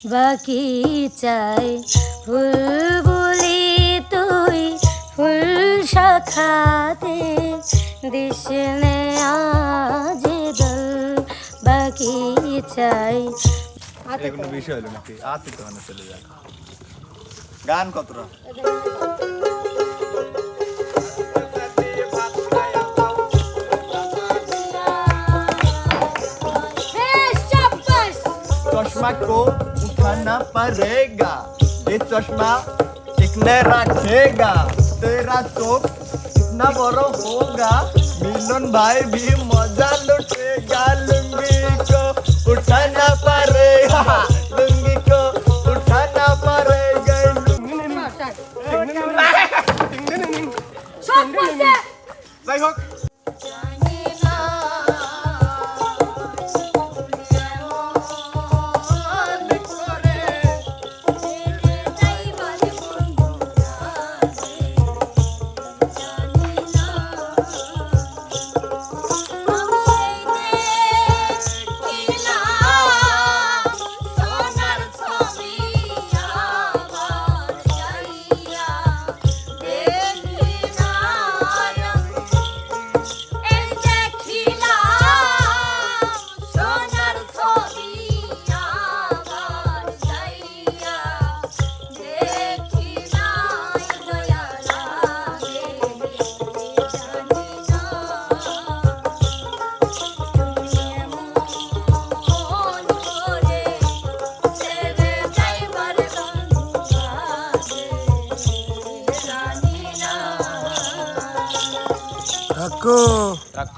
বাকি চাই। ফুল বলি তুই ফুল শাখাতে দিশনে আজ দল। বাকি চাই। বিষয় হলো নাকি? আতে তো মানে গান কতটা? চশমা কো उठाना पड़ेगा। ये चश्मा कितने रखेगा? तेरा चोक कितना बड़ो होगा? मिलन भाई भी मज़ा लुटेगा लुंगी को। उठाना पड़ेगा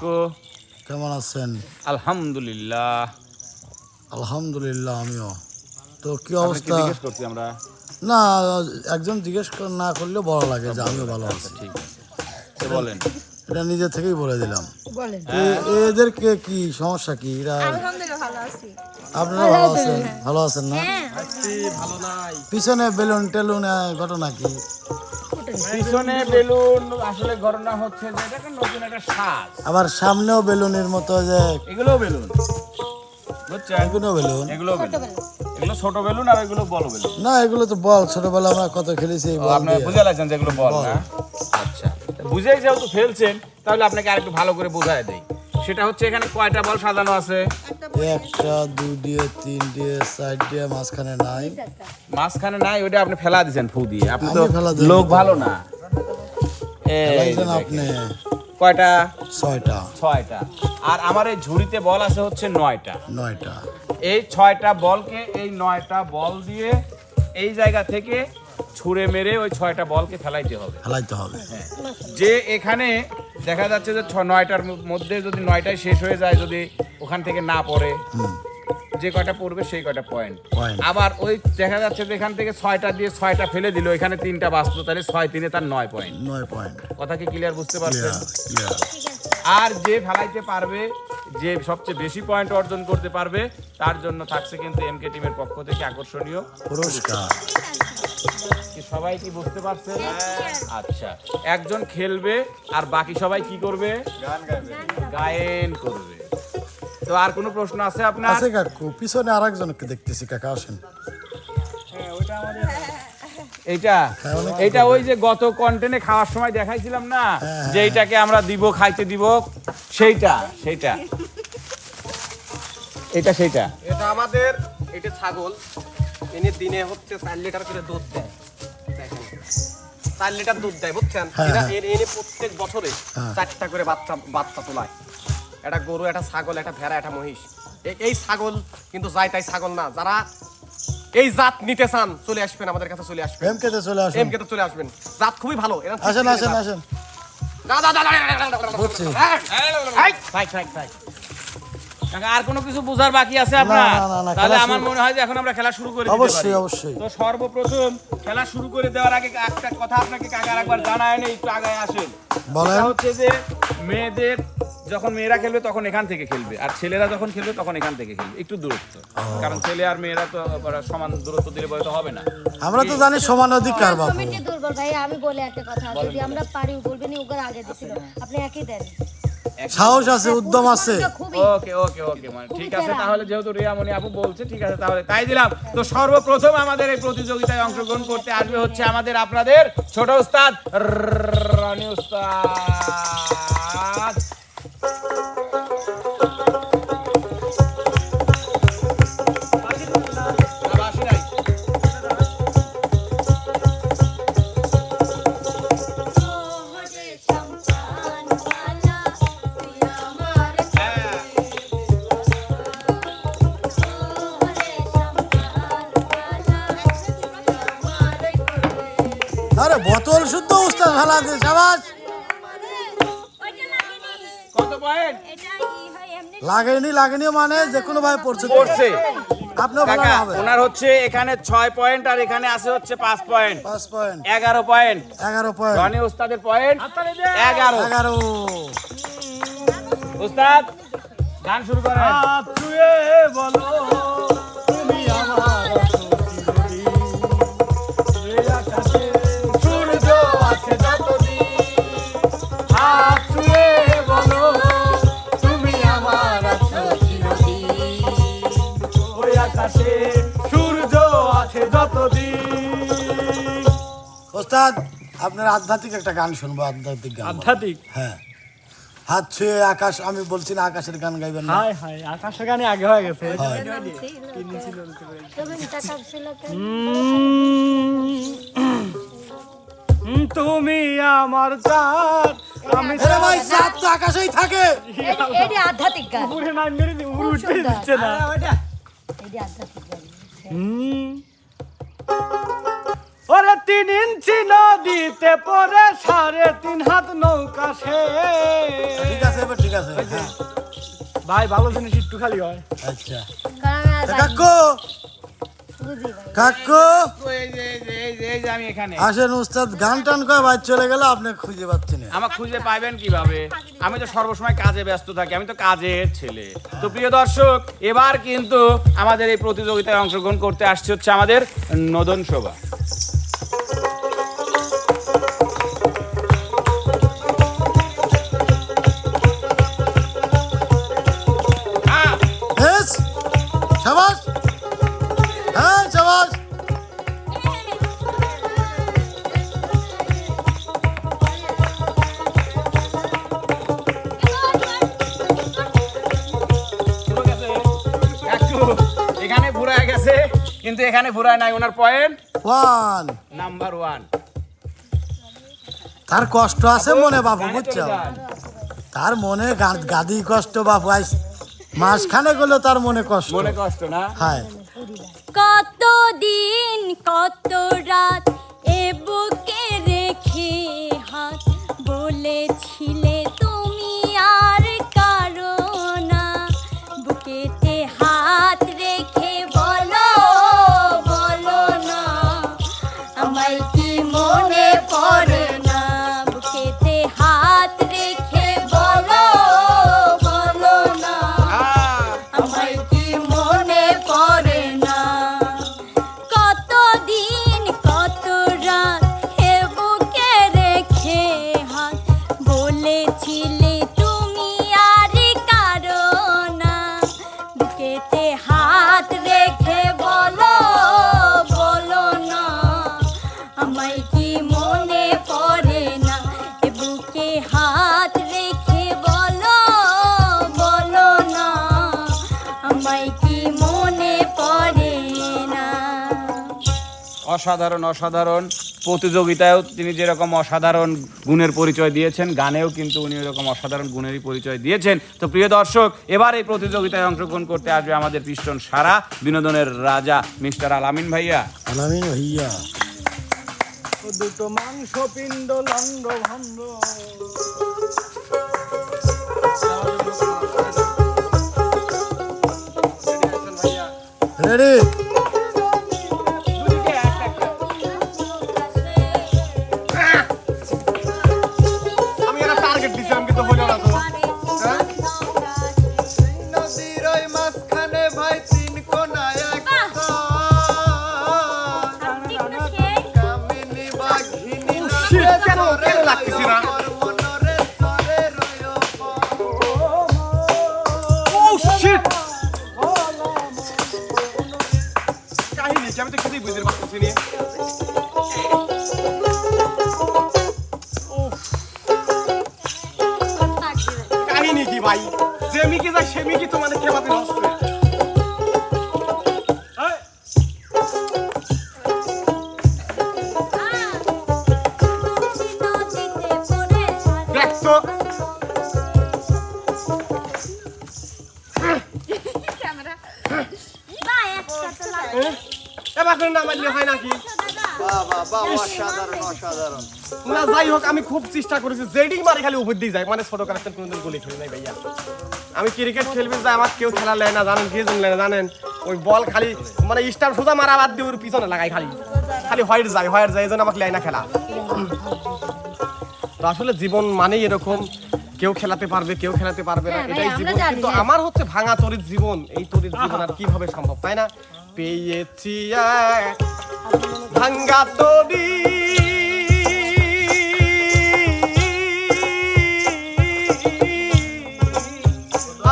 কাকু কেমন আছেন? আলহামদুলিল্লাহ। আলহামদুলিল্লাহ আমিও। তো কি অবস্থা? জিজ্ঞেস করছি আমরা। না একজন জিজ্ঞেস কর- না করলে বড় লাগে যে আমিও ভালো আছি। ঠিক আছে বলেন। এটা নিজে থেকেই বলে দিলাম। এদেরকে কি সমস্যা কি? এরা আপনারা ভালো আছেন? ভালো আছেন না? পিছনে বেলুন টেলুন ঘটনা কি? পিছনে বেলুন আসলে গণনা হচ্ছে যে এটা একটা নতুন একটা সাজ। আবার সামনেও বেলুনের মতো যে এগুলোও বেলুন। এগুলো বেলুন। এগুলো এগুলো ছোট বেলুন আর এগুলো বড় বেলুন। না এগুলো তো বল ছোটবেলা আমরা কত খেলেছি বল আপনি দিয়ে। বুঝে লাগছেন যে এগুলো বল। না? আচ্ছা। বুঝেই যেহেতু ফেলছেন তাহলে আপনাকে আরেকটু ভালো করে বোঝায় দেই। সেটা হচ্ছে এখানে কয়টা বল সাজানো আছে? একটা দুই দিয়ে তিন দিয়ে চার দিয়ে মাঝখানে নাই। মাঝখানে নাই ওইটা আপনি ফেলা দিয়েছেন ফু দিয়ে। আপনি তো। লোক ভালো না। আপনি? কয়টা? ছয়টা। ছয়টা। আর আমার এই ঝুড়িতে বল আছে হচ্ছে নয়টা। নয়টা। এই ছয়টা বলকে এই নয়টা বল দিয়ে এই জায়গা থেকে ছুঁড়ে মেরে ওই ছয়টা বলকে ফেলাইতে হবে। ফেলাইতে হবে। যে এখানে দেখা যাচ্ছে যে ছ- নয়টার মধ্যে যদি নয়টায় শেষ হয়ে যায় যদি ওখান থেকে না পড়ে যে কয়টা পড়বে সেই কয়টা পয়েন্ট আবার ওই দেখা যাচ্ছে যে এখান থেকে ছয়টা দিয়ে ছয়টা ফেলে দিল এখানে তিনটা বাঁচলো তাহলে ছয় তিনে তার নয় পয়েন্ট নয় পয়েন্ট কথা কি ক্লিয়ার বুঝতে পারছেন? আর যে ফেলাইতে পারবে যে সবচেয়ে বেশি পয়েন্ট অর্জন করতে পারবে তার জন্য থাকছে কিন্তু এমকে টিমের পক্ষ থেকে আকর্ষণীয় পুরস্কার। কি সবাই কি বুঝতে পারছেন আচ্ছা একজন খেলবে আর বাকি সবাই কি করবে? গায়েন করবে। তো আর কোনো প্রশ্ন আছে আপনার? আছে কাকু পিছনে আর একজনকে দেখতেছি কাকা আসেন। এইটা? হ্যাঁ, এইটা ওই যে গত কন্টেন্টে খাওয়ার সময় দেখাইছিলাম না? হ্যাঁ, যে এইটাকে আমরা দিব খাইতে দিব সেইটা সেইটা। এটা সেইটা। এটা আমাদের এটা ছাগল। এনে দিনে হচ্ছে চার লিটার করে দুধ দেয় দেখেন চার লিটার দুধ দেয় বুঝছেন হ্যাঁ, এরা হ্যাঁ। এনে প্রত্যেক বছরে হ্যাঁ। চারটা করে বাচ্চা বাচ্চা তোলায় একটা গরু একটা ছাগল একটা ভেড়া একটা মহিষ এই ছাগল কিন্তু যাই তাই ছাগল না যারা এই জাত নিতে চান চলে আসবেন আমাদের কাছে চলে আসবেন এম কেতে চলে আসেন এম কে চলে আসবেন জাত খুবই ভালো আসেন আসেন আসেন থাক। কাকা, আর কোনো কিছু বোঝার বাকি আছে আপনার? না, না, না, তাহলে আমার মনে হয় যে এখন আমরা খেলা শুরু করে অবশ্যই, অবশ্যই। তো সর্বপ্রথম খেলা শুরু করে দেওয়ার আগে একটা কথা আপনাকে কাকার একবার জানায় নেই একটু আগায় আসেন। বলেন। হচ্ছে যে মেয়েদের যখন মেয়েরা খেলবে তখন এখান থেকে খেলবে আর ছেলেরা যখন খেলবে তখন এখান থেকে খেলবে একটু দূরত্ব। কারণ ছেলে আর মেয়েরা তো সমান দূরত্ব দিলে বলে তো হবে না। আমরা তো জানি সমান অধিকার কমিটি দুর্বল ভাই আমি বলে একটা কথা যদি আমরা পারি বলবেন ওগুলো আগে দিছিল আপনি একই দেন। সাহস আছে উদ্যম আছে। ওকে ওকে ওকে মানে ঠিক আছে তাহলে যেহেতু রিয়ামণি আপু বলছে ঠিক আছে তাহলে তাই দিলাম। তো সর্বপ্রথম আমাদের এই প্রতিযোগিতায় অংশগ্রহণ করতে আসবে হচ্ছে আমাদের আপনাদের ছোট উস্তাদ রানি উস্তাদ। উস্তাদ সাবাস। কত পয়েন্ট এটা ই হয় এমনি লাগেনি লাগেনি মানে যে কোনো ভাবে পড়ছে। পড়ছে। হবে। ওনার হচ্ছে এখানে ছয় পয়েন্ট আর এখানে আছে হচ্ছে পাঁচ পয়েন্ট। পাঁচ পয়েন্ট। এগারো পয়েন্ট। এগারো পয়েন্ট। রনি উস্তাদের পয়েন্ট এগারো। এগারো। উস্তাদ গান শুরু করেন। ওস্তাদ আপনার আধ্যাত্মিক একটা গান শুনব আধ্যাত্মিক গান আধ্যাত্মিক? হ্যাঁ। হাত ছুঁয়ে আকাশ আমি বলছি না আকাশের গান গাইবেন না। হাই হাই আকাশের গানে আগে হয়ে গেছে। তুমি আমার চাঁদ আমি আরে ভাই চাঁদ তো আকাশেই থাকে। এটি- এটি আধ্যাত্মিক গান। উপরে নাই মেরে উপরে খুব উঠতে দিচ্ছে না। এটি আধ্যাত্মিক গান। হুম। ওরে তিন ইঞ্চি নদীতে পরে সাড়ে তিন হাত নৌকা সে। ঠিক আছে এবার ঠিক আছে হ্যাঁ, ভাই ভালো জিনিস একটু খালি হয়। আচ্ছা। কাকু! কাকু! আমি এখানে। আসেন উস্তাদ গান টান করে বাইর চলে গেল আপনি খুঁজে পাচ্ছেন না। আমার খুঁজে পাবেন কীভাবে? আমি তো সর্বসময় কাজে ব্যস্ত থাকি আমি তো কাজের ছেলে। তো প্রিয় দর্শক এবার কিন্তু আমাদের এই প্রতিযোগিতায় অংশগ্রহণ করতে আসছে হচ্ছে আমাদের নদন শোভা। ভুরায় গেছে কিন্তু এখানে ভুরায় নাই। ওনার পয়েন্ট ওয়ান। নাম্বার ওয়ান তার কষ্ট আছে মনে বাবু বুঝছ? তার মনে গাদি কষ্ট বাবু আইস। মাসখানে গেলো তার মনে কষ্ট। মনে কষ্ট না? হ্যাঁ। কত দিন কত রাত এ বুকে রেখে হাত বলেছিলে তুমি আর অসাধারণ অসাধারণ প্রতিযোগিতায়ও তিনি যেরকম অসাধারণ গুণের পরিচয় দিয়েছেন গানেও কিন্তু উনি এরকম অসাধারণ গুণেরই পরিচয় দিয়েছেন। তো প্রিয় দর্শক এবার এই প্রতিযোগিতায় অংশগ্রহণ করতে আসবে আমাদের পিস্টন সারা বিনোদনের রাজা মিস্টার আলামিন ভাইয়া। আলামিন ভাইয়া। দুটো মাংস পিণ্ড লন্ড ভন্ড রেডি কিছুই বুঝতে পারতেছি না। উফ, কাহিনী কি ভাই? যে মিকে যায় সে মিকি তোমাদের খেলাতে হচ্ছে অসাধারণ অসাধারণ। না যাই হোক আমি খুব চেষ্টা করেছি। জেডিং মারে খালি উপর দিয়ে যায়। মানে ছোট কালেকশন কোনোদিন গুলি খেলি নাই ভাইয়া। আমি ক্রিকেট খেলবি যাই আমার কেউ খেলা লেয় না জানেন? কে জানেন না জানেন? ওই বল খালি মানে স্টার সোজা মারা বাদ দিয়ে ওর পিছনে লাগাই খালি। খালি হোয়াইট যায় হোয়াইট যায় এই জন্য আমাকে লেয় না খেলা। তো আসলে জীবন মানেই এরকম। কেউ খেলাতে পারবে কেউ খেলাতে পারবে না। এটাই জীবন। কিন্তু আমার হচ্ছে ভাঙা তরির জীবন। এই তরির জীবন আর কীভাবে সম্ভব তাই না? পেয়েছি এক ভাঙ্গা তরি।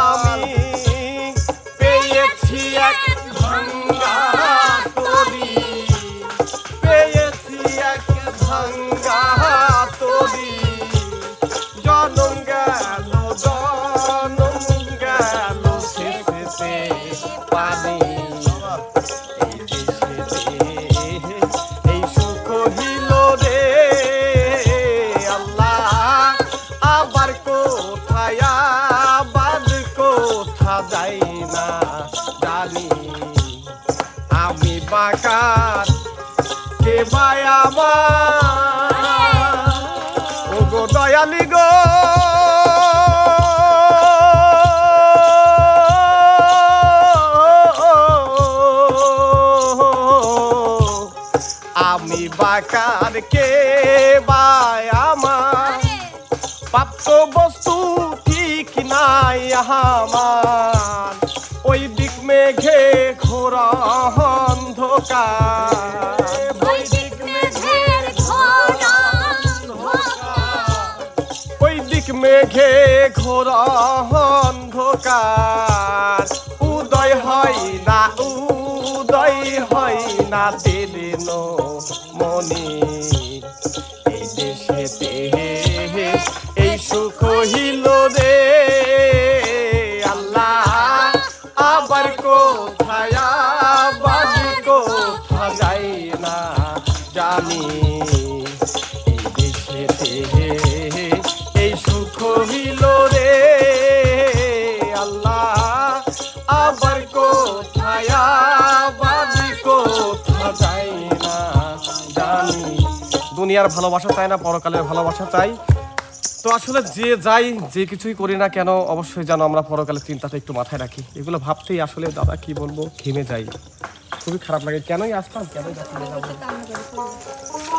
আমি পেয়েছি এক ভাঙ্গা তরি। পেয়েছি এক ভাঙ্গা তরি। জনম গেল জনম গেল শেষেতে পানি। ওই দিক মেঘে ঘোরা অন্ধকার উদয় হয় না, উদয় হয় না দিলেন মনি। এই দেশেতে এই সুখ হিল রে। দুনিয়ার ভালোবাসা চাই না, পরকালের ভালোবাসা চাই। তো আসলে যে যাই, যে কিছুই করি না কেন, অবশ্যই যেন আমরা পরকালের চিন্তাটা একটু মাথায় রাখি। এগুলো ভাবতেই আসলে দাদা কি বলব, ঘেমে যাই। খুবই খারাপ লাগে। কেনই আসতাম কেনই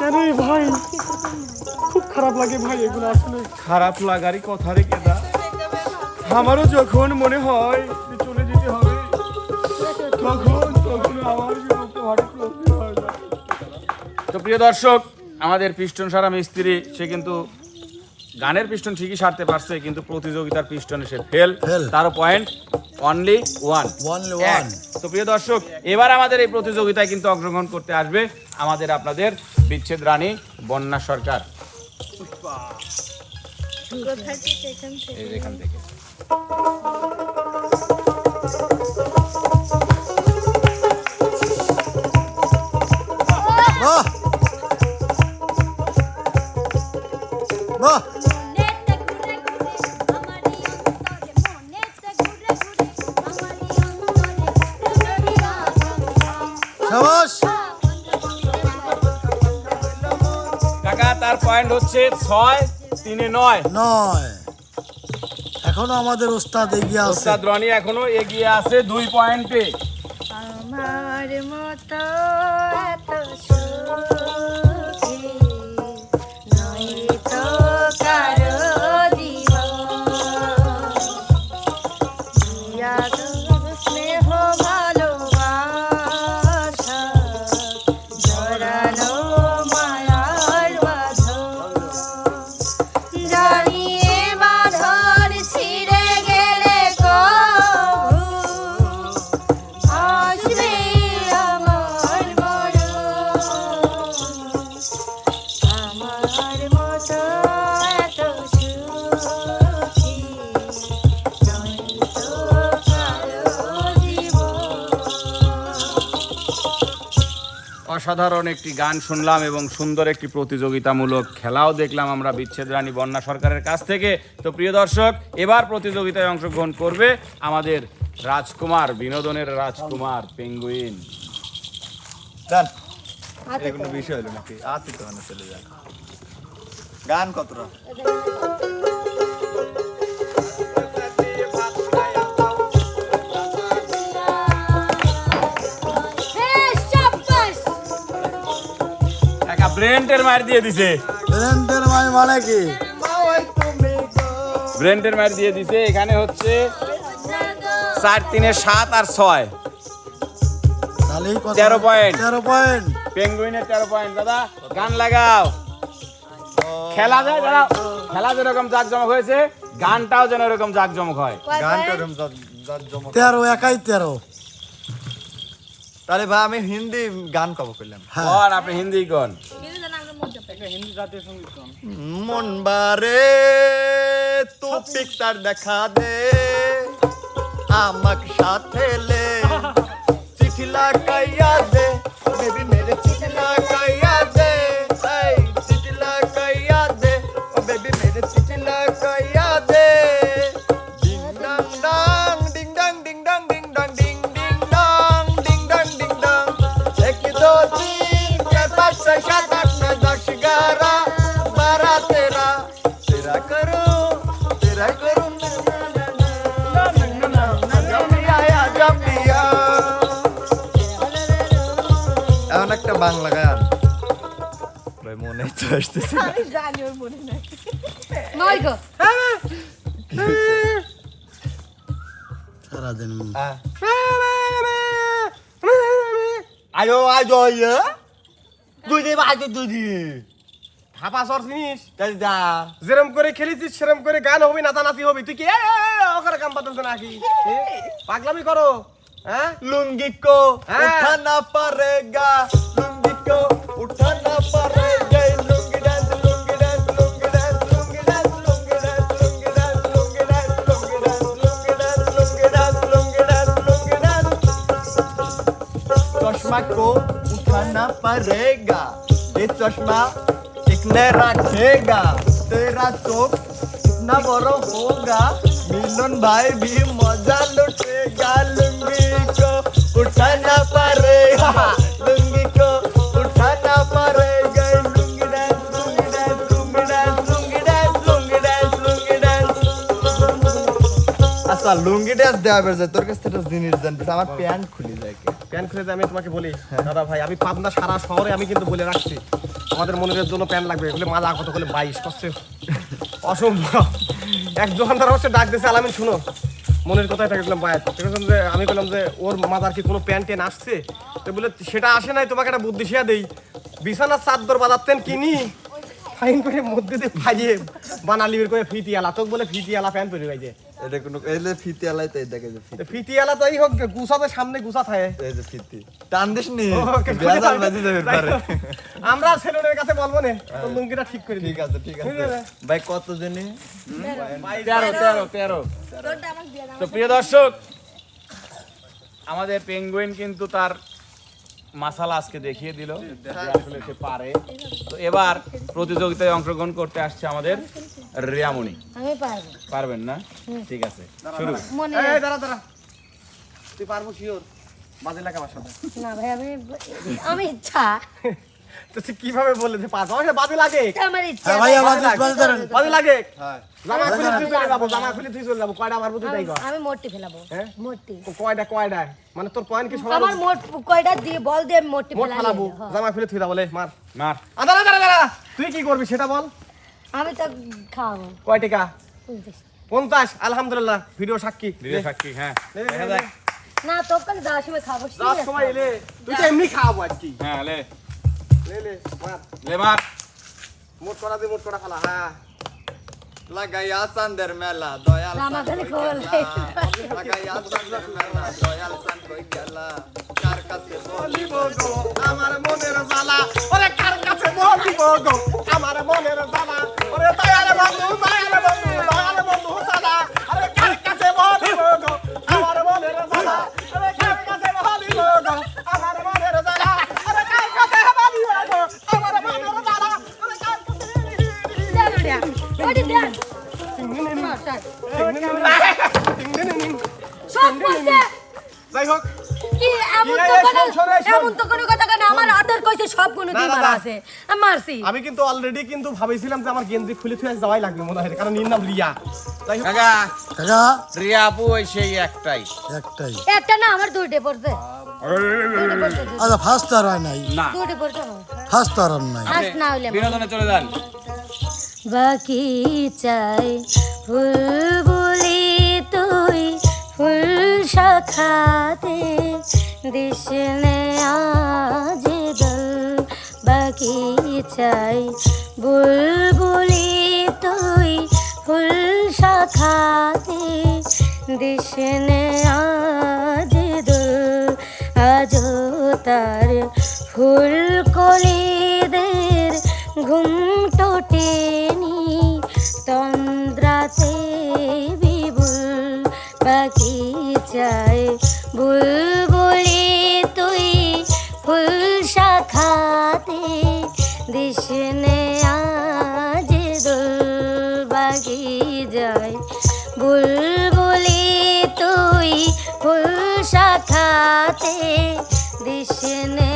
কেনই ভাই? খুব খারাপ লাগে ভাই এগুলো আসলে। খারাপ লাগারই কথা রেখে দা? আমারও যখন মনে হয় চলে যেতে হবে, তখন তখন আমার। তো প্রিয় দর্শক আমাদের পিস্টন সারা মিস্ত্রি সে কিন্তু গানের পিস্টন ঠিকই সারতে পারছে কিন্তু প্রতিযোগিতার পিস্টনে সে ফেল. তারও পয়েন্ট অনলি ওয়ান এক। তো প্রিয় দর্শক এবার আমাদের এই প্রতিযোগিতায় কিন্তু অংশগ্রহণ করতে আসবে আমাদের আপনাদের বিচ্ছেদ রানী বন্যা সরকার। এখান থেকে। পয়েন্ট হচ্ছে ছয় তিনে নয়। নয়। এখনও আমাদের ওস্তাদ এগিয়ে আছে। ওস্তাদ রনি এখনও এগিয়ে আছে দুই পয়েন্টে। আমার অসাধারণ একটি গান শুনলাম এবং সুন্দর একটি প্রতিযোগিতামূলক খেলাও দেখলাম আমরা বিচ্ছেদ রানী বন্যা সরকারের কাছ থেকে। তো প্রিয় দর্শক এবার প্রতিযোগিতায় অংশগ্রহণ করবে আমাদের রাজকুমার বিনোদনের রাজকুমার পেঙ্গুইন। ডান এটা কোনো বিষয় হলো নাকি? আছি তো চলে যাক। গান কতটা? ব্রেন্টের মার দিয়ে দিছে। রেন্টের মানে মানে কি? ব্রেন্টের মার দিয়ে দিছে এখানে হচ্ছে চার তিনে সাত আর ছয়। তেরো point। তেরো পয়েন্ট। পেঙ্গুইনের তেরো পয়েন্ট দাদা গান লাগাও। খেলা যায় দাদা খেলা যেরকম জাকজমক হয়েছে গানটাও যেন এরকম জাকজমক হয়। গানটা জমক। তেরো একাই তেরো। তাহলে ভাই আমি হিন্দি গান কব করলাম হ্যাঁ। আপনি হিন্দি কন? মন বারে তু পিকচার দেখা দে। আমাক সাথে লে। চিঠি লাগাইয়া দে। বেবি মেরে চিঠি লাগাইয়া मेरा करो तेरा करो এমন একটা বাংলা গান আয়ো আয়ো দুদিন আয়ো দুদিন দুদি হাপা সর জিনিস তাই দা যেরম করে খেলিছিস সেরম করে গান হবি নাচানাচি হবি তুই কি এ, এ, এ, ওখানে কাম পাতাস নাকি এ, পাগলামি করো হ্যাঁ लुंगी को हाँ। उठाना पड़ेगा लुंगी को उठाना पड़ेगा lungi dance lungi dance lungi dance lungi dance lungi dance lungi dance lungi dance lungi dance lungi dance lungi dance lungi dance lungi dance चश्मा को उठाना पड़ेगा ये चश्मा टिकने रखेगा तेरा चोक कितना बड़ा होगा मिलन भाई भी मजा लुटेगा लुंगी को उठाना पड़ेगा लुंगी को उठाना पड़ेगा lungi dance lungi dance lungi dance lungi dance lungi dance lungi dance আচ্ছা লুঙ্গি ড্রেস দেওয়া বের যায় তোর কাছ থেকে একটা জিনিস জানতে আমার প্যান্ট খুলে যায় কে প্যান খুলে যে আমি তোমাকে বলি দাদা ভাই আমি পাবনা সারা শহরে আমি কিন্তু বলে রাখছি আমাদের মনিরের জন্য প্যান লাগবে। বলে মালা কত করে বাইশ, কষ্ট অসম্ভব। এক দোকানদার অবশ্যই ডাক দিয়েছে আলামিন, শুনো। মনের কথাই থাকে গেলাম বাইরে ঠিক আছে যে, আমি বললাম যে, ওর মাদার কি কোনো প্যান্ট টেন আসছে? তো বলে, সেটা আসে নাই, তোমাকে একটা বুদ্ধি শেয়া দেই। বিছানার চাদর বাজাতেন কিনি? ফাইন করে মধ্যে দিয়ে ফাইয়ে বানালি বের করে ফিটি আলা তোকে বলে ফিটি আলা পরে ভাই যে এটা কোনো এলে ফিতে আলাই তাই দেখে যে ফিতে আলা তাই হোক গুছাতে সামনে গুছা থাকে। এই যে ফিতে টান দিস নি। বেজাল বাজি যাবে পারে আমরা সেলুনের কাছে বলব না। তোর লুঙ্গিটা ঠিক করে দিই ঠিক আছে ঠিক আছে। ভাই কত জেনে? তেরো। তেরো তেরো। তো প্রিয় দর্শক আমাদের পেঙ্গুইন কিন্তু তার মাসালা আজকে দেখিয়ে দিল আসলে সে পারে। তো এবার প্রতিযোগিতায় অংশগ্রহণ করতে আসছে আমাদের রিয়ামণি। আমি পারব। পারবেন না? ঠিক আছে শুরু। এই দাঁড়া দাঁড়া। তুই পারব শিওর বাজে লাগে আমার সাথে। না ভাই আমি আমি ইচ্ছা। তো তুই কীভাবে বললে যে আমার বাজে লাগে। আমার ইচ্ছা হ্যাঁ বাজি বাজি ধরেন। বাজে লাগে? হ্যাঁ। জামা খুলে তুই চলে যাব জামা খুলে তুই চলে যাব। কয়টা মারবো তুই তাই আমি মোটটি ফেলাবো। হ্যাঁ? মোটটি। কয়টা কয়টা মানে তোর পয়েন্ট কি সবাই আমার মোট কয়টা দিয়ে বল দিয়ে আমি মোটটি ফেলাবো। জামা খুলে তুই বলে মার। মার। আ, দাঁড়া দাঁড়া দাঁড়া। তুই কি করবি সেটা বল। আমি তো খাওয়াবো। কয় টাকা? পঞ্চাশ। পঞ্চাশ আলহামদুলিল্লাহ। ভিডিও সাক্ষী। সাক্ষী হ্যাঁ। দেখা যাক। না তো কালে সময় খাব যাওয়ার সময় খাব। এলে তুই তো এমনি খাওয়াবো আজকে। হ্যাঁ লে। লে লে মার। লে মার। মোট করা দে মোট করা ফালা হ্যাঁ লাগাইয়া চান্দের মেলা দয়াল। লাগাইয়া চান্দের মেলা দয়াল চাঁদ কই গেলা কার কাছে বলিব গো। আমার মনের জ্বালা। ওরে কার কাছে বলিব গো? মারছি। আমি কিন্তু অলরেডি কিন্তু ভাবেছিলাম যে আমার গেঞ্জি খুলে থুয়ে যাওয়াই লাগবে মনে হয় কারণ এর নাম রিয়া। কাকা কাকা? রিয়া আপু ওই সেই একটাই। একটাই। একটা না আমার দুইটে পড়ছে। আচ্ছা ফার্স্ট আর হয় নাই। না। দুইটে পড়ছে ফার্স্ট আর নাই। ফার্স্ট না হইলে বিনোদনে চলে যান। বাকি চাই ফুল বলি তুই ফুল শাখাতে দিস আজ। বাকি চাই? বুলবুলি তুই ফুল শাখাতে দিশনে আজ দল, আজ তার ফুল কলিদের ঘুম টোটেনি। তন্দ্রাতে বিবুল বাকি চায়, বুলবুলি তুই ফুল দিশনে আজ দুল বাগি যায় বুলবুলি তুই ফুল শাখাতে দিশনে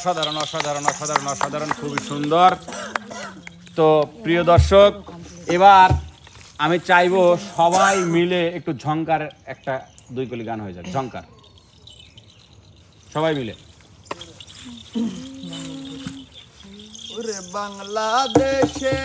অসাধারণ অসাধারণ অসাধারণ অসাধারণ, খুবই সুন্দর। তো প্রিয় দর্শক, এবার আমি চাইব সবাই মিলে একটু ঝঙ্কার একটা দুই কলি গান হয়ে যাক। ঝঙ্কার সবাই মিলে। ওরে বাংলাদেশে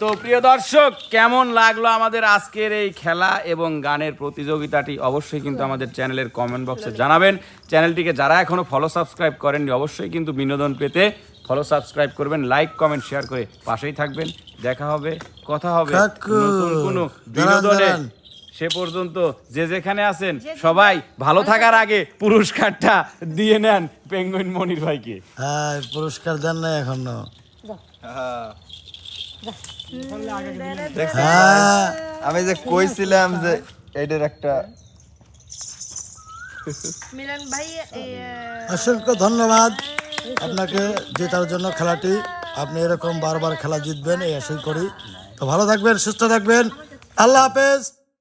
তো প্রিয় দর্শক কেমন লাগল আমাদের আজকের এই খেলা এবং গানের প্রতিযোগিতাটি? অবশ্যই কিন্তু আমাদের চ্যানেলের কমেন্ট বক্সে জানাবেন। চ্যানেলটিকে যারা এখনও ফলো সাবস্ক্রাইব করেননি অবশ্যই কিন্তু বিনোদন পেতে ফলো সাবস্ক্রাইব করবেন লাইক কমেন্ট শেয়ার করে পাশেই থাকবেন। দেখা হবে কথা হবে। নতুন কোনো বিনোদনে। সে পর্যন্ত যে যেখানে আছেন সবাই ভালো থাকার আগে পুরস্কারটা দিয়ে নেন পেঙ্গুইন মনির ভাইকে। হ্যাঁ পুরস্কার দেন না এখনও। দেখছেন? হ্যাঁ আমি যে কইছিলাম যে এটার একটা মিলন ভাই অসংখ্য ধন্যবাদ। আপনাকে জেতার জন্য খেলাটি আপনি এরকম বারবার খেলা জিতবেন এই আশাই করি। তো ভালো থাকবেন সুস্থ থাকবেন। আল্লাহ হাফেজ।